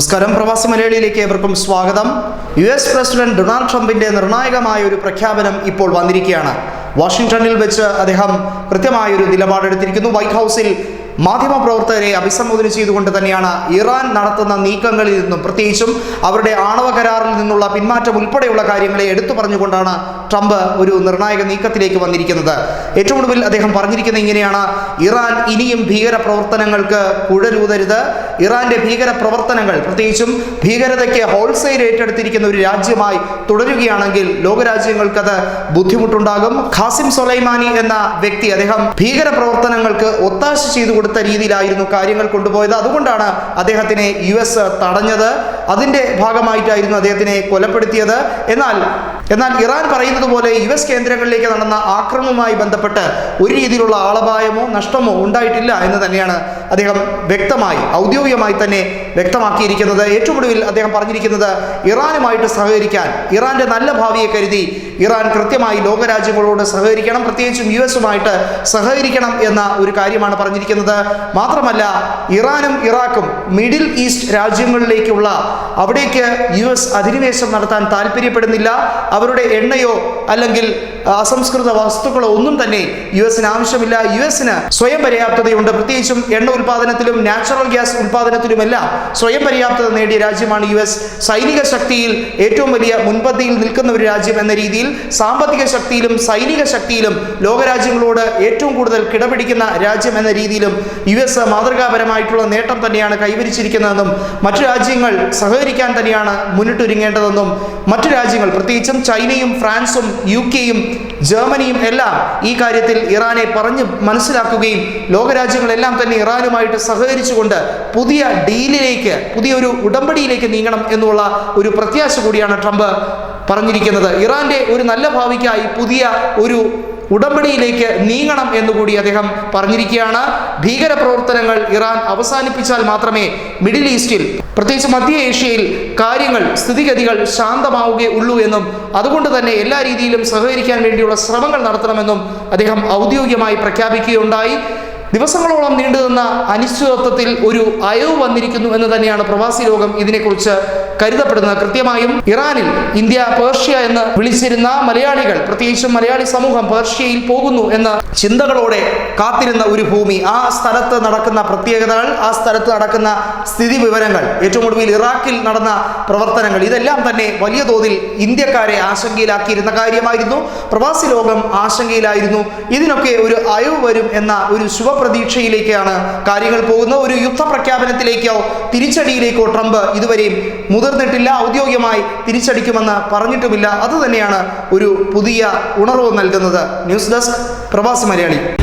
നമസ്കാരം. പ്രവാസി മലയാളിയിലേക്ക് ഏവർക്കും സ്വാഗതം. യു എസ് പ്രസിഡന്റ് ഡൊണാൾഡ് ട്രംപിന്റെ നിർണായകമായ ഒരു പ്രഖ്യാപനം ഇപ്പോൾ വന്നിരിക്കുകയാണ്. വാഷിംഗ്ടണിൽ വെച്ച് അദ്ദേഹം കൃത്യമായൊരു നിലപാടെടുത്തിരിക്കുന്നു. വൈറ്റ് ഹൗസിൽ മാധ്യമപ്രവർത്തകരെ അഭിസംബോധന ചെയ്തുകൊണ്ട് തന്നെയാണ് ഇറാൻ നടത്തുന്ന നീക്കങ്ങളിൽ നിന്നും പ്രത്യേകിച്ചും അവരുടെ ആണവ കരാറിൽ നിന്നുള്ള പിന്മാറ്റം ഉൾപ്പെടെയുള്ള കാര്യങ്ങളെ എടുത്തു പറഞ്ഞുകൊണ്ടാണ് ട്രംപ് ഒരു നിർണായക നീക്കത്തിലേക്ക് വന്നിരിക്കുന്നത്. ഏറ്റവും ഒടുവിൽ അദ്ദേഹം പറഞ്ഞിരിക്കുന്നത് ഇങ്ങനെയാണ്. ഇറാൻ ഇനിയും ഭീകര പ്രവർത്തനങ്ങൾക്ക് കുഴരൂതരുത്. ഇറാന്റെ ഭീകര പ്രവർത്തനങ്ങൾ പ്രത്യേകിച്ചും ഭീകരതയ്ക്ക് ഹോൾസെയിൽ ഏറ്റെടുത്തിരിക്കുന്ന ഒരു രാജ്യമായി തുടരുകയാണെങ്കിൽ ലോകരാജ്യങ്ങൾക്കത് ബുദ്ധിമുട്ടുണ്ടാകും. ഖാസിം സൊലൈമാനി എന്ന വ്യക്തി അദ്ദേഹം ഭീകര പ്രവർത്തനങ്ങൾക്ക് ഒത്താശ ചെയ്തു രീതിയിലായിരുന്നു കാര്യങ്ങൾ കൊണ്ടുപോയത്. അതുകൊണ്ടാണ് അദ്ദേഹത്തിനെ യു എസ് തടഞ്ഞത്. അതിന്റെ ഭാഗമായിട്ടായിരുന്നു അദ്ദേഹത്തിനെ കൊലപ്പെടുത്തിയത്. എന്നാൽ എന്നാൽ ഇറാൻ പറയുന്നത് പോലെ യു എസ് കേന്ദ്രങ്ങളിലേക്ക് നടന്ന ആക്രമണവുമായി ബന്ധപ്പെട്ട് ഒരു രീതിയിലുള്ള ആളപായമോ നഷ്ടമോ ഉണ്ടായിട്ടില്ല എന്ന് തന്നെയാണ് അദ്ദേഹം വ്യക്തമായി ഔദ്യോഗികമായി തന്നെ വ്യക്തമാക്കിയിരിക്കുന്നത്. ഏറ്റവും ഒടുവിൽ അദ്ദേഹം പറഞ്ഞിരിക്കുന്നത് ഇറാനുമായിട്ട് സഹകരിക്കാൻ ഇറാന്റെ നല്ല ഭാവിയെ കരുതി ഇറാൻ കൃത്യമായി ലോകരാജ്യങ്ങളോട് സഹകരിക്കണം പ്രത്യേകിച്ചും യു എസുമായിട്ട് സഹകരിക്കണം എന്ന ഒരു കാര്യമാണ് പറഞ്ഞിരിക്കുന്നത്. മാത്രമല്ല ഇറാനും ഇറാഖും മിഡിൽ ഈസ്റ്റ് രാജ്യങ്ങളിലേക്കുള്ള അവിടേക്ക് യു എസ് അധിനിവേശം നടത്താൻ താല്പര്യപ്പെടുന്നില്ല. അവരുടെ എണ്ണയോ അല്ലെങ്കിൽ അസംസ്കൃത വസ്തുക്കളോ ഒന്നും തന്നെ യു എസിന് ആവശ്യമില്ല. യു എസിന് സ്വയം പര്യാപ്തതയുണ്ട്. പ്രത്യേകിച്ചും എണ്ണ ഉൽപാദനത്തിലും നാച്ചുറൽ ഗ്യാസ് ഉൽപാദനത്തിലുമെല്ലാം സ്വയം പര്യാപ്തത നേടിയ രാജ്യമാണ് യു എസ്. സൈനിക ശക്തിയിൽ ഏറ്റവും വലിയ മുൻപന്തിയിൽ നിൽക്കുന്ന ഒരു രാജ്യം എന്ന രീതിയിൽ സാമ്പത്തിക ശക്തിയിലും സൈനിക ശക്തിയിലും ലോകരാജ്യങ്ങളോട് ഏറ്റവും കൂടുതൽ കിടപിടിക്കുന്ന രാജ്യം എന്ന രീതിയിലും യു എസ് മാതൃകാപരമായിട്ടുള്ള നേട്ടം തന്നെയാണ് കൈവരിച്ചിരിക്കുന്നതെന്നും മറ്റു രാജ്യങ്ങൾ സഹകരിക്കാൻ തന്നെയാണ് മുന്നിട്ടൊരുങ്ങേണ്ടതെന്നും മറ്റു രാജ്യങ്ങൾ പ്രത്യേകിച്ചും ചൈനയും ഫ്രാൻസും യു കെയും ജർമ്മനിയും എല്ലാം ഈ കാര്യത്തിൽ ഇറാനെ പറഞ്ഞ് മനസ്സിലാക്കുകയും ലോകരാജ്യങ്ങളെല്ലാം തന്നെ ഇറാനുമായിട്ട് സഹകരിച്ചുകൊണ്ട് പുതിയ ഡീലിലേക്ക് പുതിയൊരു ഉടമ്പടിയിലേക്ക് നീങ്ങണം എന്നുള്ള ഒരു പ്രത്യാശ കൂടിയാണ് ട്രംപ് പറഞ്ഞിരിക്കുന്നത്. ഇറാന്റെ ഒരു നല്ല ഭാവിക്കായി പുതിയ ഒരു ഉടമ്പടിയിലേക്ക് നീങ്ങണം എന്നുകൂടി അദ്ദേഹം പറഞ്ഞിരിക്കുകയാണ്. ഭീകര പ്രവർത്തനങ്ങൾ ഇറാൻ അവസാനിപ്പിച്ചാൽ മാത്രമേ മിഡിൽ ഈസ്റ്റിൽ പ്രത്യേകിച്ച് മധ്യ ഏഷ്യയിൽ കാര്യങ്ങൾ സ്ഥിതിഗതികൾ ശാന്തമാവുകയുള്ളൂ എന്നും അതുകൊണ്ട് തന്നെ എല്ലാ രീതിയിലും സഹകരിക്കാൻ വേണ്ടിയുള്ള ശ്രമങ്ങൾ നടത്തണമെന്നും അദ്ദേഹം ഔദ്യോഗികമായി പ്രഖ്യാപിക്കുകയുണ്ടായി. ദിവസങ്ങളോളം നീണ്ടുനിന്ന അനിശ്ചിതത്വത്തിൽ ഒരു അയവ് വന്നിരിക്കുന്നു എന്ന് തന്നെയാണ് പ്രവാസി ലോകം ഇതിനെക്കുറിച്ച് കരുതപ്പെടുന്നത് കൃത്യമായും ഇറാനിൽ ഇന്ത്യ പേർഷ്യ എന്ന് വിളിച്ചിരുന്ന മലയാളികൾ പ്രത്യേകിച്ചും മലയാളി സമൂഹം പേർഷ്യയിൽ പോകുന്നു എന്ന ചിന്തകളോടെ കാത്തിരുന്ന ഒരു ഭൂമി ആ സ്ഥലത്ത് നടക്കുന്ന പ്രത്യേകതകൾ ആ സ്ഥലത്ത് നടക്കുന്ന സ്ഥിതി വിവരങ്ങൾ ഏറ്റവും ഒടുവിൽ ഇറാഖിൽ നടന്ന പ്രവർത്തനങ്ങൾ ഇതെല്ലാം തന്നെ വലിയ തോതിൽ ഇന്ത്യക്കാരെ ആശങ്കയിലാക്കിയിരുന്ന കാര്യമായിരുന്നു. പ്രവാസി ലോകം ആശങ്കയിലായിരുന്നു. ഇതിനൊക്കെ ഒരു അയവ് വരും എന്ന ഒരു ശുഭപ്രതീക്ഷയിലേക്കാണ് കാര്യങ്ങൾ പോകുന്നത്. ഒരു യുദ്ധ പ്രഖ്യാപനത്തിലേക്കോ തിരിച്ചടിയിലേക്കോ ട്രംപ് ഇതുവരെയും മുതിർന്നിട്ടില്ല ഔദ്യോഗികമായി തിരിച്ചടിക്കുമെന്ന് പറഞ്ഞിട്ടുമില്ല. അതുതന്നെയാണ് ഒരു പുതിയ ഉണർവ് നൽകുന്നത്. ന്യൂസ് ഡെസ്ക് പ്രവാസി മലയാളി.